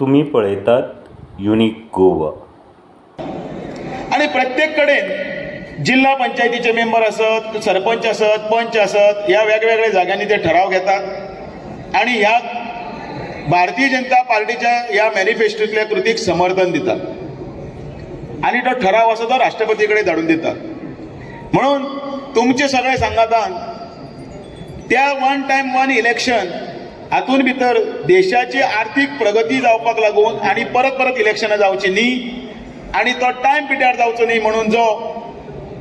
तुम्ही पळयतात युनिक गोवा. आणि प्रत्येक कडेन जिल्हा पंचायतीचे मेंबर असत सरपंच असत पंच असत ह्या वेगवेगळ्या जाग्यांनी ते ठराव घेतात. आणि ह्या भारतीय जनता पार्टीच्या ह्या मॅनिफेस्टोतल्या कृतीक समर्थन दितात. आणि तो ठराव असो तो राष्ट्रपती कडेन धाडून देतात. म्हणून तुमचे सगळे सांगातान त्या वन टायम वन इलेक्शन हातून भितर देशाची आर्थीक प्रगती जावपाक लागून आनी परत परत इलेक्शनां जावची न्ही आनी तो टायम पिड्यार जावचो न्ही म्हणून जो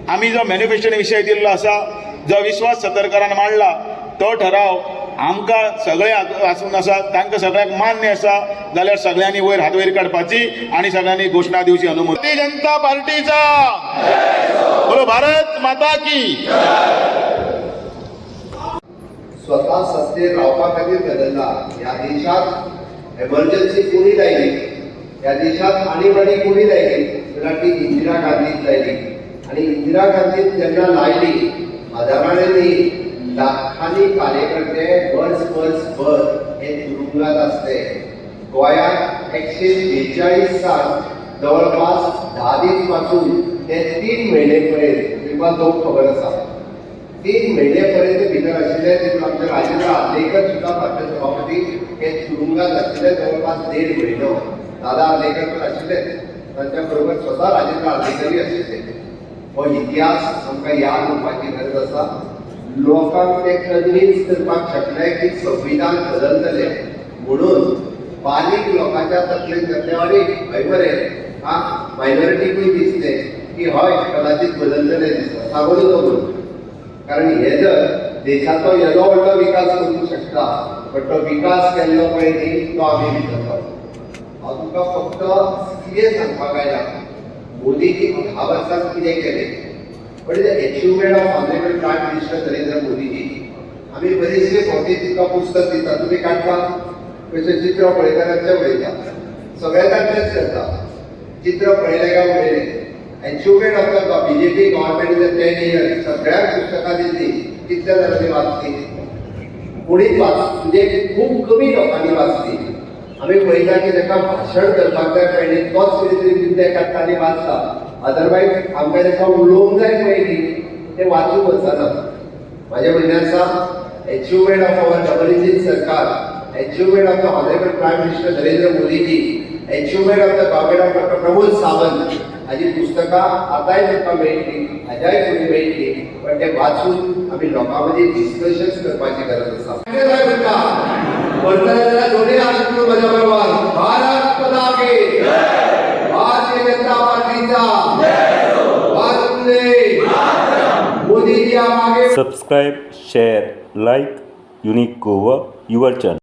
आमी जो मॅन्युफॅक्चरिंग विशय दिल्लो आसा जो विश्वास सतरकरान मांडला तो ठराव आमकां सगळे आसून आसा तांकां सगळ्यांक मान्य आसा जाल्यार सगळ्यांनी वयर हात वयर काडपाची आनी सगळ्यांनी घोशणा दिवची अनुमती भारतीय जनता पार्टीचा! बोलो भारत माता की! रस्ते रावपा खातीर बदलला. ह्या देशात एमर्जन्सी कोणी लायली ह्या देशात आणीबाणी कोणी लायली जाल्यार ती इंदिरा गांधीन लायली आणि इंदिरा गांधीन जेन्ना लायली. हजारांनी लाखांनी कार्यकर्ते वर्स वर्स भर हे तुरुंगात असते. गोंयांत एकशे बेचाळीस साल जवळपास धा दीसपासून ते तीन म्हयने पर्यंत तुमकां लोक खबर आसा तीन महिन्यापर्यंत भितर आशिल्ले तिथून आमच्या राजेंद्र आर्लेकर सुद्धा भारतीय सभापती हे तुरुंगात असलेले जवळपास देड म्हयनो दादा आलेकर पण आशिल्ले तांच्या बरोबर स्वता राजेंद्र आर्लेकरय आशिल्ले हो इतिहास आमकां याद उरपाची गरज आसा. लोकांक ते कन्विन्स करपाक शकले की संविधान बदलतले. म्हणून बारीक लोकांच्या तकलेन घातल्यावरी हय बरें हा मायनॉरिटीकूय दिसते की हय कदाचित बदलतले दिसता सांगून म्हणून कारण हे जर देशाचो येदो व्हडलो विकास करूंक शकता बट तो विकास केल्लो पळय न्ही तो आमी विसरलो हांव तुमकां फक्त कितें सांगपाक आयला मोदीजी धा वर्सांत कितें केलें? But achievement of honourable prime minister Narendra Modiji आमी बरेचशे फावटी तुमकां पुस्तक दिता तुमी काडटा खंयचें चित्र पळयता तें पळयता सगळ्यांक तेंच करता. चित्र पळयलें काय उडयलें achievement of the BJP government in the ten years सगळ्या पुस्तकां दिल्ली कितल्या जाणांनी वाचली कोणीच वाच म्हणजे खूब कमी लोकांनी वाचली आमी पळयता की ताका भाशण करपाक जाय पहिले तोच कितें तरी विद्या काडटा आनी वाचता अदरवायज आमकां ताका उलोवंक जाय पळय न्ही तें वाचूंक वचना म्हाजें म्हणणें आसा achievement of our double engine सरकार achievement of the honourable prime minister Narendra Modiji achievement of the government of doctor Pramod Sawant हाजी पुस्तकां आतांय तुमकां मेळटली हाज्याय फुडें मेळटली पण ते वाचून आमी लोकां मदीं डिस्कशन्स करपाची गरज आसा वर्तनाच्या दोन्ही राष्ट्र माझ्या बरोबर भारत माता की भारतीय जनता पार्टीचा वंदे मोदीजी या मागे subscribe share like unique Goa your channel